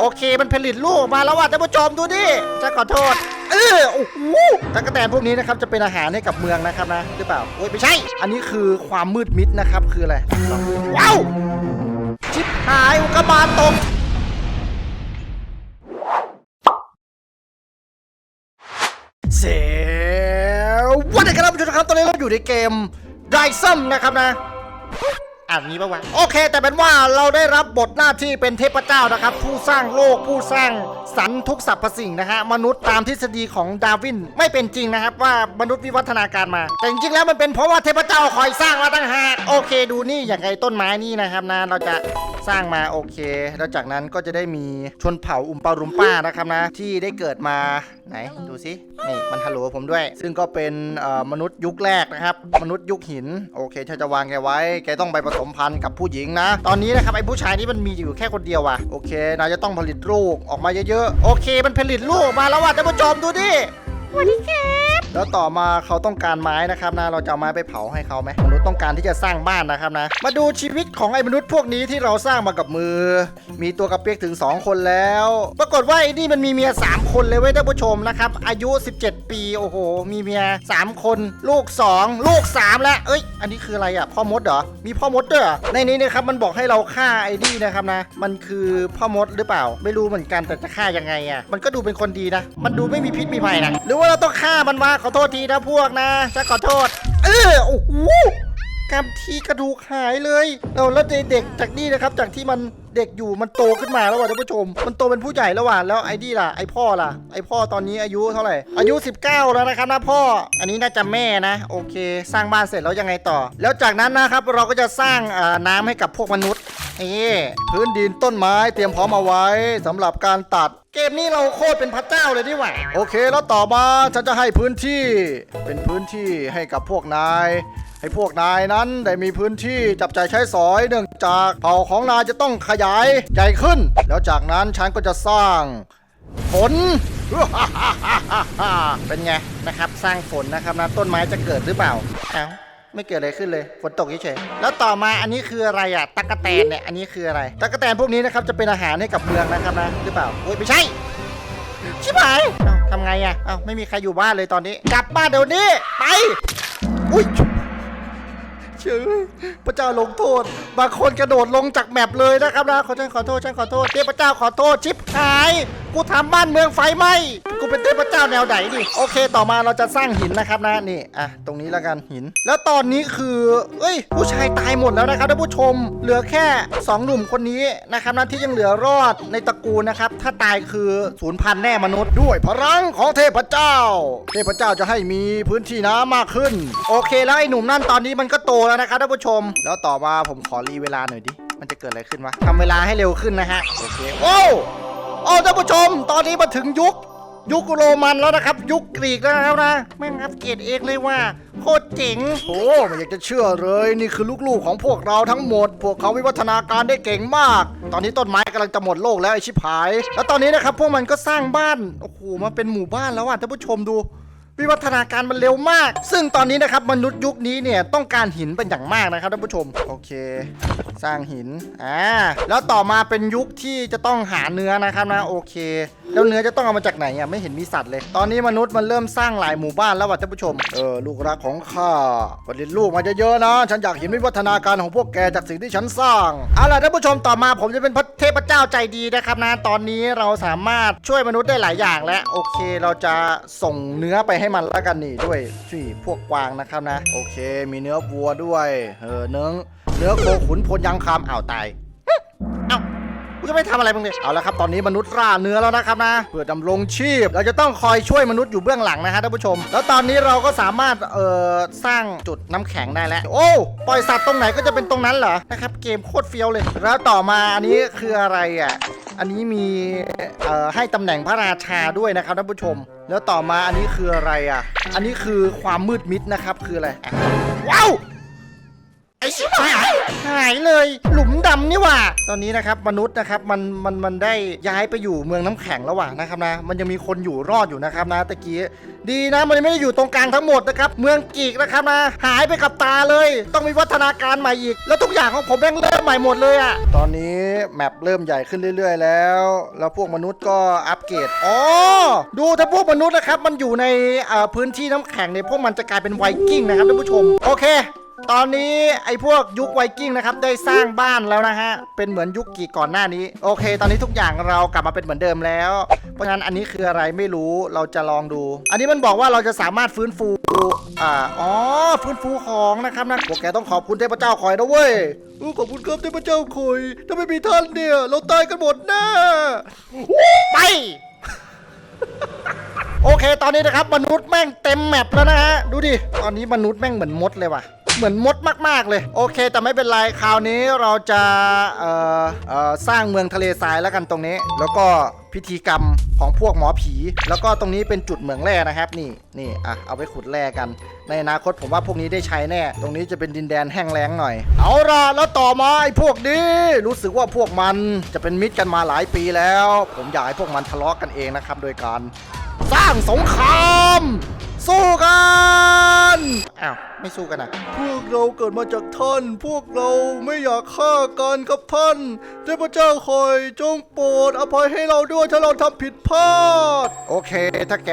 โอเคมันผลิตลูกมาแล้วว่ะท่านผู้ชมดูดิจะขอโทษ เออโอ้โหตะกแตนพวกนี้นะครับจะเป็นอาหารให้กับเมืองนะครับนะหรือเปล่าโอ้ยไม่ใช่ อันนี้คือความมืดมิดนะครับคืออะไรว้าวชิบหายอุกกาบาตตกเสียวันนี้ครับผู้ชมครับตอนนี้เราอยู่ในเกมไดซัมนะครับนะ อ่านนี้ปะวะโอเค แต่เป็นว่าเราได้รับบทหน้าที่เป็นเทพเจ้านะครับ ผู้สร้างโลกผู้สร้างสรรทุกสรรพสิ่งนะฮะมนุษย์ตามทฤษฎีของดาร์วินไม่เป็นจริงนะครับว่ามนุษย์วิวัฒนาการมา แต่จริงๆแล้วมันเป็นเพราะว่าเทพเจ้าคอยสร้างมาตั้งหากโอเค ดูนี่อย่างไอต้นไม้นี่นะครับนะเราจะสร้างมาโอเค แล้วจากนั้นก็จะได้มีชนเผ่าอุมปารุมป้านะครับนะที่ได้เกิดมาไหนดูสินี่มันฮัลโหลผมด้วย ซึ่งก็เป็นมนุษย์ยุคแรกนะครับ มนุษย์ยุคหินโอเคฉันจะวางแกไว้แกต้องไปผสมพันธ์กับผู้หญิงนะ ตอนนี้นะครับไอ้ผู้ชายนี่มันมีอยู่แค่คนเดียวว่ะโอเคนายจะต้องผลิตลูกออกมาเยอะๆโอเค มันผลิตลูกออกมาแล้วว่ะท่านผู้ชมดูดิสวัสดีครับ แล้วต่อมาเขาต้องการไม้นะครับนะ เราจะเอาไม้ไปเผาให้เขาไหมมนุษย์ต้องการที่จะสร้างบ้านนะครับนะ มาดูชีวิตของไอ้มนุษย์พวกนี้ที่เราสร้างมากับมือ มีตัวกระเปียกถึง 2 คนแล้ว ปรากฏว่าไอ้นี่มันมีเมีย 3 คนเลยเว้ยท่านผู้ชมนะครับ อายุ 17 ปี โอ้โห มีเมีย 3 คน ลูก 2 ลูก 3 แล้ว เอ้ย อันนี้คืออะไรอะ พ่อมดเหรอ มีพ่อมดด้วยในนี้นะครับ มันบอกให้เราฆ่าไอ้นี่นะครับนะ มันคือพ่อมดหรือเปล่า ไม่รู้เหมือนกันแต่จะฆ่ายังไงอะ มันก็ดูเป็นคนดีนะ มันดูไม่มีพิษมีภัยนะ หรือว่าเราต้องฆ่ามันวะขอโทษทีนะพวกนะจะขอโทษ เออโอ้โหกำทีกระดูกหายเลยเอาแล้วเด็กจากนี่นะครับ จากที่มันเด็กอยู่มันโตขึ้นมาแล้วว่ะท่านผู้ชม มันโตเป็นผู้ใหญ่แล้วว่ะแล้วไอ้นี่ล่ะไอ้พ่อล่ะไอ้พ่อตอนนี้อายุเท่าไหร่ อายุ 19 แล้วนะครับนะพ่อ อันนี้น่าจะแม่นะ โอเค สร้างบ้านเสร็จแล้วยังไงต่อ แล้วจากนั้นนะครับเราก็จะสร้างน้ำให้กับพวกมนุษย์ เอพื้นดินต้นไม้เตรียมพร้อมเอาไว้สำหรับการตัด เกมนี้เราโคตรเป็นพระเจ้าเลยนี่ว่าโอเคแล้วต่อมาฉันจะให้พื้นที่ เป็นพื้นที่ให้กับพวกนาย ให้พวกนายนั้นได้มีพื้นที่จับใจายใช้สอยเนื่องจากเผ่าของนายจะต้องขยายใหญ่ขึ้น แล้วจากนั้นฉันก็จะสร้างฝน เป็นไงนะครับ สร้างฝนนะครับนะต้นไม้จะเกิดหรือเปล่าเอ้า ไม่เกิดอะไรขึ้นเลยฝนตกเฉยๆแล้วต่อมาอันนี้คืออะไรอะตั๊กแตนเนี่ยอันนี้คืออะไรตั๊กแตนพวกนี้นะครับจะเป็นอาหารให้กับเมืองนะครับนะหรือเปล่าโอ้ยไม่ใช่ชิบหายเอ้าทำไงอะเอ้าไม่มีใครอยู่บ้านเลยตอนนี้ กลับบ้านเดี๋ยวนี้ไปอุ้ยเชื่อพระเจ้าลงโทษ บางคนกระโดดลงจากแมปเลยนะครับนะขอฉันขอโทษฉันขอโทษเทพเจ้าขอโทษชิบหาย กูทำบ้านเมืองไฟไหมกูเป็นเทพเจ้าแนวไหนดิโอเค ต่อมาเราจะสร้างหินนะครับนะนี่อะตรงนี้แล้วกันหิน แล้วตอนนี้คือเอ้ย ผู้ชายตายหมดแล้วนะครับท่านผู้ชม เหลือแค่สองหนุ่มคนนี้นะครับนะที่ยังเหลือรอดในตระกูลนะครับ ถ้าตายคือศูนย์พันแน่มนุษย์ด้วยพลังของเทพเจ้า เทพเจ้าจะให้มีพื้นที่น้ำมากขึ้น โอเคแล้วไอ้หนุ่มนั่นตอนนี้มันก็โตแล้วนะครับท่านผู้ชม แล้วต่อมาผมขอรีเวลาหน่อยดิมันจะเกิดอะไรขึ้นวะทำเวลาให้เร็วขึ้นนะฮะโอเคโอ้ โอ้ท่านผู้ชม ตอนนี้มาถึงยุค ยุคโรมันแล้วนะครับ ยุคกรีกแล้วนะแม่งอัปเกรดเองเลยว่าโคตรเจ๋งโอ้ไม่อยากจะเชื่อเลย นี่คือลูกๆของพวกเราทั้งหมด พวกเขาวิวัฒนาการได้เก่งมาก ตอนนี้ต้นไม้กำลังจะหมดโลกแล้วไอชิบหาย แล้วตอนนี้นะครับพวกมันก็สร้างบ้านโอ้โหมาเป็นหมู่บ้านแล้วอะท่านผู้ชมดู วิวัฒนาการมันเร็วมาก ซึ่งตอนนี้นะครับมนุษย์ยุคนี้เนี่ยต้องการหินเป็นอย่างมากนะครับท่านผู้ชม โอเค สร้างหิน อ่า แล้วต่อมาเป็นยุคที่จะต้องหาเนื้อนะครับนะ โอเค แล้วเนื้อจะต้องเอามาจากไหนอะไม่เห็นมีสัตว์เลย ตอนนี้มนุษย์มันเริ่มสร้างหลายหมู่บ้านแล้วว่ะท่านผู้ชม เออลูกรักของข้าผลิตลูกมาเยอะๆนะ ฉันอยากเห็นวิวัฒนาการของพวกแกจากสิ่งที่ฉันสร้าง เอาล่ะท่านผู้ชมต่อมาผมจะเป็นพระเทพเจ้าใจดีนะครับนะ ตอนนี้เราสามารถช่วยมนุษย์ได้หลายอย่างแล้ว โอเค เราจะส่งเนื้อไปให้มันแล้วกันนี่ด้วยสี่พวกกวางนะครับนะ โอเค มีเนื้อวัวด้วยเออเนื้อเนื้อโคขุนพลยังคำอ้าวตายเอ้า กูจะไม่ทำอะไรมึงเลยเอาละครับตอนนี้มนุษย์ล่าเนื้อแล้วนะครับนะเพื่อดำรงชีพ เราจะต้องคอยช่วยมนุษย์อยู่เบื้องหลังนะฮะท่านผู้ชม แล้วตอนนี้เราก็สามารถเอ่อสร้างจุดน้ำแข็งได้แล้ว โอ้ปล่อยสัตว์ตรงไหนก็จะเป็นตรงนั้นเหรอนะครับเกมโคตรเฟี้ยวเลย แล้วต่อมาอันนี้คืออะไรอะอันนี้มีเอ่อให้ตำแหน่งพระราชาด้วยนะครับท่านผู้ชม แล้วต่อมาอันนี้คืออะไรอะ อันนี้คือความมืดมิดนะครับคืออะไรว้าว ไอ้ชิบหายหายเลย หลุมดำนี่หว่า ตอนนี้นะครับมนุษย์นะครับมันมันมันได้ย้ายไปอยู่เมืองน้ำแข็งแล้วว่ะนะครับนะ มันยังมีคนอยู่รอดอยู่นะครับนะตะกี้ดีนะมันไม่ได้อยู่ตรงกลางทั้งหมดนะครับเมืองกีกนะครับนะหายไปกับตาเลย ต้องมีวัฒนาการใหม่อีก แล้วทุกอย่างของผมแม่งเริ่มใหม่หมดเลยอะตอนนี้แมปเริ่มใหญ่ขึ้นเรื่อย ๆ แล้ว แล้วพวกมนุษย์ก็อัปเกรดอ๋อดูถ้าพวกมนุษย์นะครับมันอยู่ในเอ่อพื้นที่น้ำแข็งเนี่ยพวกมันจะกลายเป็นไวกิ้งนะครับท่านผู้ชมโอเค ตอนนี้ไอ้พวกยุคไวกิ้งนะครับได้สร้างบ้านแล้วนะฮะ เป็นเหมือนยุคกี่ก่อนหน้านี้ โอเค ตอนนี้ทุกอย่างเรากลับมาเป็นเหมือนเดิมแล้ว เพราะฉะนั้นอันนี้คืออะไรไม่รู้เราจะลองดู อันนี้มันบอกว่าเราจะสามารถฟื้นฟูอ่าอ๋อฟื้นฟูของนะครับนะพวกแกต้องขอบคุณเทพเจ้าคอยนะเว้ยอขอบคุณครับเทพเจ้าคอยถ้าไม่มีท่านเนี่ย เราตายกันหมดแน่ไปโอเค ตอนนี้นะครับ มนุษย์แม่งเต็มแมปแล้วนะฮะ ดูดิ ตอนนี้มนุษย์แม่งเหมือนมดเลยว่ะ เหมือนมดมากๆเลย โอเค แต่ไม่เป็นไรคราวนี้เราจะเอ่อเอ่อสร้างเมืองทะเลทรายแล้วกันตรงนี้ แล้วก็พิธีกรรมของพวกหมอผี แล้วก็ตรงนี้เป็นจุดเหมืองแร่นะครับ นี่นี่อะเอาไปขุดแร่กัน ในอนาคตผมว่าพวกนี้ได้ใช้แน่ ตรงนี้จะเป็นดินแดนแห้งแล้งหน่อย เอาล่ะแล้วต่อมาไอ้พวกนี้รู้สึกว่าพวกมันจะเป็นมิตรกันมาหลายปีแล้ว ผมอยากให้พวกมันทะเลาะกันเองนะครับ โดยการสร้างสงคราม สู้กันอ้าวไม่สู้กันอะพวกเราเกิดมาจากท่าน พวกเราไม่อยากฆ่ากันครับท่านเทพเจ้าคอยจงโปรดอภัยให้เราด้วยถ้าเราทำผิดพลาด โอเค ถ้าแก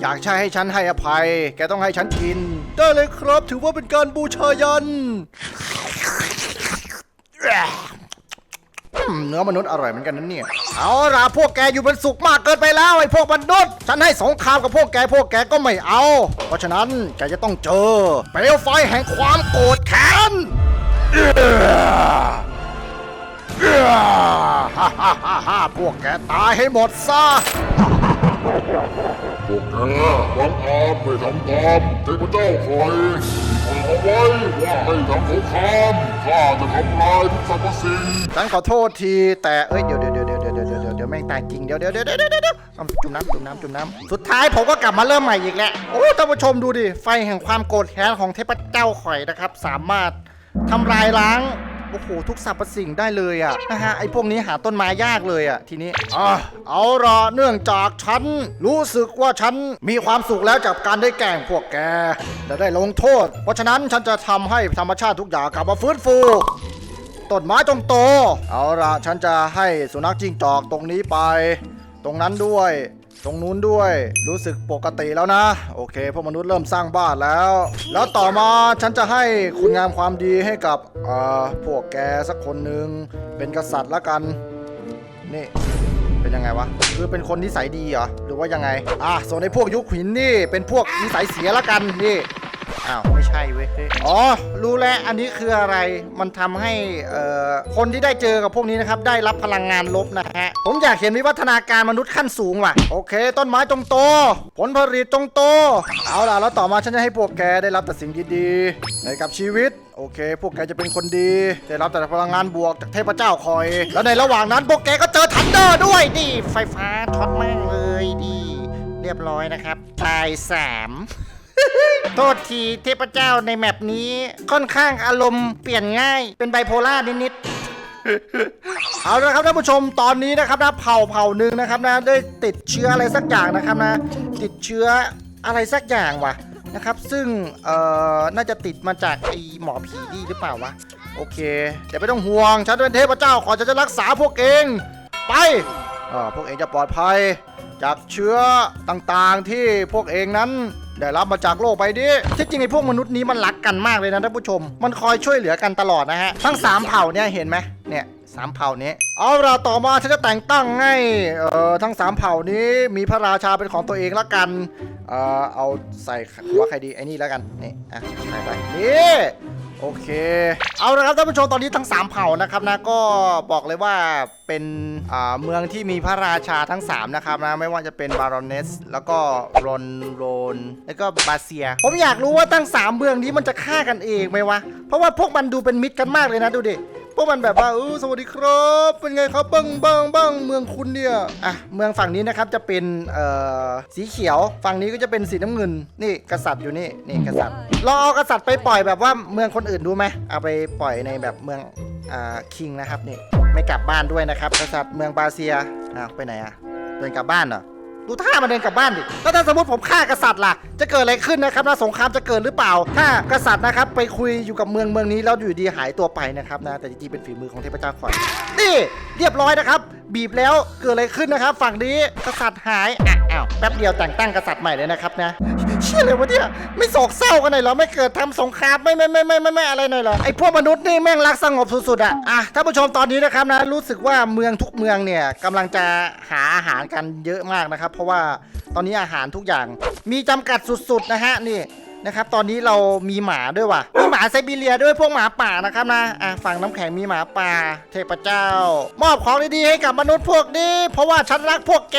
อยากใช้ให้ฉันให้อภัย แกต้องให้ฉันกิน ได้เลยครับถือว่าเป็นการบูชายันอืม เนื้อมนุษย์อร่อยเหมือนกันนั่นเนี่ย เอาล่ะพวกแกอยู่บนสุขมากเกินไปแล้วไอ้พวกมนุษย์ ฉันให้สงครามกับพวกแกพวกแกก็ไม่เอา เพราะฉะนั้นแกจะต้องเจอเปลวไฟแห่งความโกรธแค้นฮ่าฮ่าฮ่าฮ่าพวกแกตายให้หมดซะ พวกเธอบังอาจไม่ทำตามเทพเจ้าคอยขอไว้ว่าให้ทำสงครามข้าจะทำลายทุกสรรพสิ่งฉันขอโทษทีแต่เอ้ยเดี๋ยวเดี๋ยวเดี๋ยวเดี๋ยวเดี๋ยวเดี๋ยวเดี๋ยวแม่งตายจริงเดี๋ยวเดี๋ยวเดี๋ยวเดี๋ยวเดี๋ยวจุ่มน้ำจุ่มน้ำจุ่มน้ำสุดท้ายผมก็กลับมาเริ่มใหม่อีกแหละโอ้ท่านผู้ชมดูดิไฟแห่งความโกรธแค้นของเทพเจ้าข่อยนะครับ สามารถทำลายล้าง โอ้โหทุกสรรพสิ่งได้เลยอะนะฮะไอ้พวกนี้หาต้นไม้ยากเลยอะทีนี้อะเอาละเนื่องจากฉันรู้สึกว่าฉันมีความสุขแล้วจากการได้แกล้งพวกแกและได้ลงโทษ เพราะฉะนั้นฉันจะทำให้ธรรมชาติทุกอย่างกลับมาฟื้นฟูต้นไม้จงโต เอาละฉันจะให้สุนัขจิ้งจอกตรงนี้ไป ตรงนั้นด้วย ตรงนู้นด้วย รู้สึกปกติแล้วนะ โอเคพวกมนุษย์เริ่มสร้างบ้านแล้ว แล้วต่อมาฉันจะให้คุณงามความดีให้กับเอ่อพวกแกสักคนหนึ่งเป็นกษัตริย์ละกัน นี่เป็นยังไงวะ คือเป็นคนนิสัยดีเหรอ หรือว่ายังไง อะส่วนในพวกยุคหินนี่ เป็นพวกนิสัยเสียละกัน นี่ อ้าวไม่ใช่เว้ยเฮ้ยอ๋อรู้แล้วอันนี้คืออะไรมันทำให้เอ่อคนที่ได้เจอกับพวกนี้นะครับได้รับพลังงานลบนะฮะผมอยากเห็นวิวัฒนาการมนุษย์ขั้นสูงว่ะโอเค ต้นไม้จงโต ผลผลิตจงโต เอาล่ะแล้วต่อมาฉันจะให้พวกแกได้รับแต่สิ่งดีๆในกับชีวิต โอเค พวกแกจะเป็นคนดี ได้รับแต่พลังงานบวกจากเทพเจ้าคอย แล้วในระหว่างนั้นพวกแกก็เจอทันเดอร์ด้วยดิไฟฟ้าช็อตแม่งเลยดิเรียบร้อยนะครับตายสาม โทษทีเทพเจ้าในแมปนี้ค่อนข้างอารมณ์เปลี่ยนง่ายเป็นไบโพล่านิดๆเอาละครับท่านผู้ชมตอนนี้นะครับนะเผ่าเผ่าหนึ่งนะครับนะได้ติดเชื้ออะไรสักอย่างนะครับนะติดเชื้ออะไรสักอย่างวะนะครับ ซึ่งเอ่อน่าจะติดมาจากไอหมอผีดีหรือเปล่าวะโอเคแต่ไม่ต้องห่วงฉันเป็นเทพเจ้าขอฉันจะรักษาพวกเองไปอ่าพวกเองจะปลอดภัย จากเชื้อต่างๆที่พวกเองนั้น ได้รับมาจากโลกไปดิที่จริงไอ้พวกมนุษย์นี้มันรักกันมากเลยนะท่านผู้ชม มันคอยช่วยเหลือกันตลอดนะฮะ ทั้งสามเผ่าเนี่ยเห็นไหมเนี่ยสามเผ่านี้ เอาลาต่อมาฉันจะแต่งตั้งให้เอ่อทั้งสามเผ่านี้มีพระราชาเป็นของตัวเองละกันเอ่อเอาใส่หัวใครดีไอ้นี่แล้วกันนี่อะใส่ไปนี่ โอเค เอาละครับท่านผู้ชมตอนนี้ทั้ง 3 เผ่านะครับนะก็บอกเลยว่าเป็นเมืองที่มีพระราชาทั้ง 3 นะครับนะไม่ว่าจะเป็นบารอนเนส แล้วก็รอนโรน แล้วก็บาเซีย ผมอยากรู้ว่าทั้ง 3 เมืองนี้มันจะฆ่ากันเองไหมวะ เพราะว่าพวกมันดูเป็นมิตรกันมากเลยนะดูดิ วกมันแบบว่าเออสวัสดีครับ เป็นไงครับบ้างบ้างบ้างเมืองคุณเนี่ยอะเมืองฝั่งนี้นะครับจะเป็นเอ่อสีเขียว ฝั่งนี้ก็จะเป็นสีน้ำเงินนี่กษัตริย์อยู่นี่นี่กษัตริย์เราเอากษัตริย์ไปปล่อยแบบว่าเมืองคนอื่นดูไหมเอาไปปล่อยในแบบเมืองอ่าคิงนะครับนี่ไม่กลับบ้านด้วยนะครับ กษัตริย์เมืองบาเซียอ้าวไปไหนอะเดินกลับบ้านเหรอ ดูท่ามันเดินกลับบ้านดิแล้วถ้าสมมติผมฆ่ากษัตริย์ล่ะ จะเกิดอะไรขึ้นนะครับนะสงครามจะเกิดหรือเปล่า ถ้ากษัตริย์นะครับไปคุยอยู่กับเมืองเมืองนี้แล้วอยู่ดีหายตัวไปนะครับนะ แต่จริงๆเป็นฝีมือของเทพเจ้าขวัญนี่เรียบร้อยนะครับ บีบแล้วเกิดอะไรขึ้นนะครับ ฝั่งนี้กษัตริย์หายอ้าวแป๊บเดียวแต่งตั้งกษัตริย์ใหม่เลยนะครับนะ เชื่อเลยวะเนี่ยไม่โศกเศร้ากันหน่อยเหรอไม่เกิดทำสงครามไม่ไม่ไม่ไม่ไม่ไม่อะไรหน่อยเหรอไอพวกมนุษย์นี่แม่งรักสงบสุดๆอะอะท่านผู้ชมตอนนี้นะครับนะรู้สึกว่าเมืองทุกเมืองเนี่ยกำลังจะหาอาหารกันเยอะมากนะครับ เพราะว่าตอนนี้อาหารทุกอย่างมีจำกัดสุดๆนะฮะนี่ นะครับ ตอนนี้เรามีหมาด้วยว่ะ มีหมาไซบีเรียด้วยพวกหมาป่านะครับนะ อะฝั่งน้ำแข็งมีหมาป่า เทพเจ้า มอบของดีๆให้กับมนุษย์พวกนี้ เพราะว่าฉันรักพวกแก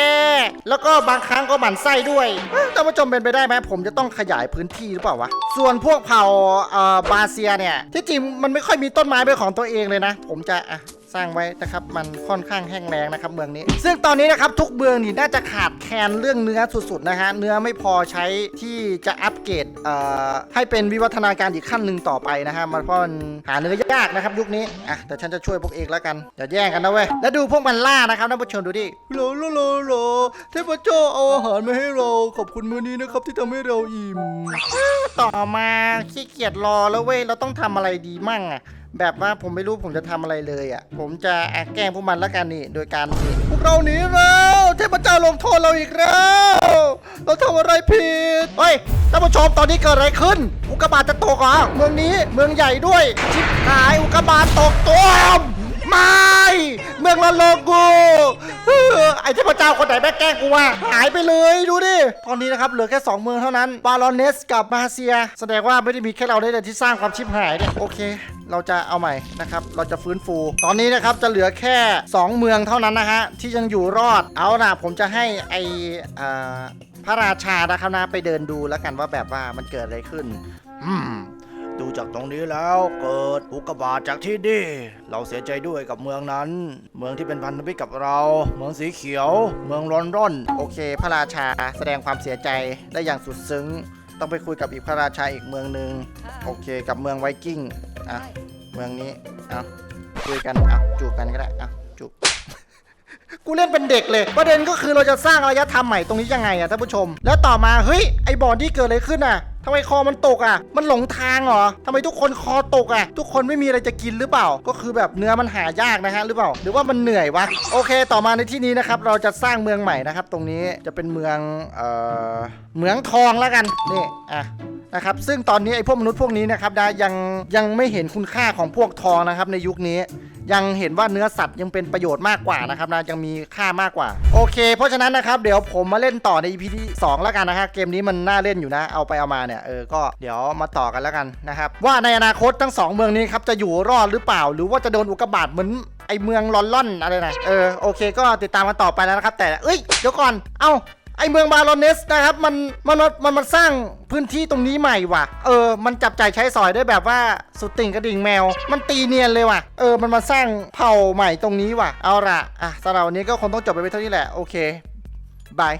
แล้วก็บางครั้งก็หมั่นไส้ด้วยเอ้ยท่านผู้ชมเป็นไปได้ไหมผมจะต้องขยายพื้นที่หรือเปล่าวะ ส่วนพวกเผ่าเอ่อบาเซียเนี่ย ที่จริงมันไม่ค่อยมีต้นไม้เป็นของตัวเองเลยนะ ผมจะอะ สร้างไว้นะครับมันค่อนข้างแห้งแล้งนะครับเมืองนี้ ซึ่งตอนนี้นะครับทุกเมืองนี่น่าจะขาดแคลนเรื่องเนื้อสุดๆนะฮะเนื้อไม่พอใช้ที่จะอัปเกรดเอ่อให้เป็นวิวัฒนาการอีกขั้นหนึ่งต่อไปนะฮะมันเพราะมันหาเนื้อยากนะครับยุคนี้อะแต่ฉันจะช่วยพวกเองแล้วกันอย่าแย่งกันนะเว้ยแล้วดูพวกมันล่านะครับท่านผู้ชมดูดิโลโลโลโลเทพเจ้าเอาอาหารมาให้เราขอบคุณมื้อนี้นะครับที่ทำให้เราอิ่มต่อมาขี้เกียจรอแล้วเว้ยเราต้องทำอะไรดีมั่งอะ แบบว่าผมไม่รู้ผมจะทำอะไรเลยอะผมจะอะแกล้งพวกมันแล้วกันนี่ โดยการนี่พวกเราหนีแล้วเทพเจ้าลงโทษเราอีกแล้ว เราทำอะไรผิดเฮ้ยท่านผู้ชมตอนนี้เกิดอะไรขึ้น อุกกาบาตจะตกเหรอเมืองนี้เมืองใหญ่ด้วยชิบหายอุกกาบาตตกตัวม ไม่ เมืองละโลกูไอ้เทพเจ้าคนไหนแม่งแกล้งกูวะหายไปเลยดูดิ ตอนนี้นะครับเหลือแค่ 2 เมืองเท่านั้นบาลอนเนสกับมาเซีย แสดงว่าไม่ได้มีแค่เราได้เลยที่สร้างความชิบหายเนี่ยโอเค เราจะเอาใหม่นะครับ เราจะฟื้นฟู ตอนนี้นะครับจะเหลือแค่ 2 เมืองเท่านั้นนะฮะที่ยังอยู่รอดเอานะผมจะให้ไออพระราชานะครับนะไปเดินดูแล้วกันว่าแบบว่ามันเกิดอะไรขึ้น อืม ดูจากตรงนี้แล้วเกิดอุกกาบาตจากที่นี่ เราเสียใจด้วยกับเมืองนั้น เมืองที่เป็นพันธมิตรกับเรา เมืองสีเขียว เมืองร้อนร่อน โอเค พระราชาแสดงความเสียใจได้อย่างสุดซึ้ง ต้องไปคุยกับอีกพระราชาอีกเมืองหนึ่งโอเค กับเมืองไวกิ้งอะเมืองนี้เอาคุยกันอะจูบกันก็ได้อะจูบกูเล่นเป็นเด็กเลย ประเด็นก็คือเราจะสร้างอารยธรรมใหม่ตรงนี้ยังไงอะท่านผู้ชม แล้วต่อมาเฮ้ยไอบอร์ดที่เกิดอะไรขึ้นอะำไมคอมันตกอะ มันหลงทางเหรอทำไมทุกคนคอตกอะ ทุกคนไม่มีอะไรจะกินหรือเปล่า ก็คือแบบเนื้อมันหายากนะฮะหรือเปล่า หรือว่ามันเหนื่อยวะ โอเค ต่อมาในที่นี้นะครับ เราจะสร้างเมืองใหม่นะครับ ตรงนี้จะเป็นเมือง เอ่อเหมืองทองแล้วกัน นี่ อะนะครับซึ่งตอนนี้ไอ้พวกมนุษย์พวกนี้นะครับนะยังยังไม่เห็นคุณค่าของพวกทองนะครับในยุคนี้ ยังเห็นว่าเนื้อสัตว์ยังเป็นประโยชน์มากกว่านะครับนะยังมีค่ามากกว่า โอเค เพราะฉะนั้นนะครับเดี๋ยวผมมาเล่นต่อใน EP ที่2แล้วกันนะฮะเกมนี้มันน่าเล่นอยู่นะเอาไปเอามาเนี่ยเออก็เดี๋ยวมาต่อกันแล้วกันนะครับว่าในอนาคตทั้งสองเมืองนี้ครับจะอยู่รอดหรือเปล่า หรือว่าจะโดนอุกกาบาตเหมือนไอเมืองลอนลอนอะไรนะเออโอเค ก็ติดตามกันต่อไปแล้วนะครับ แต่เอ้ยเดี๋ยวก่อนเอ้า ไอเมืองบาลอนเนสนะครับมันมันมันมันมันสร้างพื้นที่ตรงนี้ใหม่ว่ะ เออ มันจับจ่ายใช้สอยได้แบบว่าสุดติ่งกระดิ่งแมว มันตีเนียนเลยว่ะ เออ มันมาสร้างเผ่าใหม่ตรงนี้ว่ะ เอาละอะสำหรับวันนี้ก็คงต้องจบไปเท่านี้แหละ โอเค บาย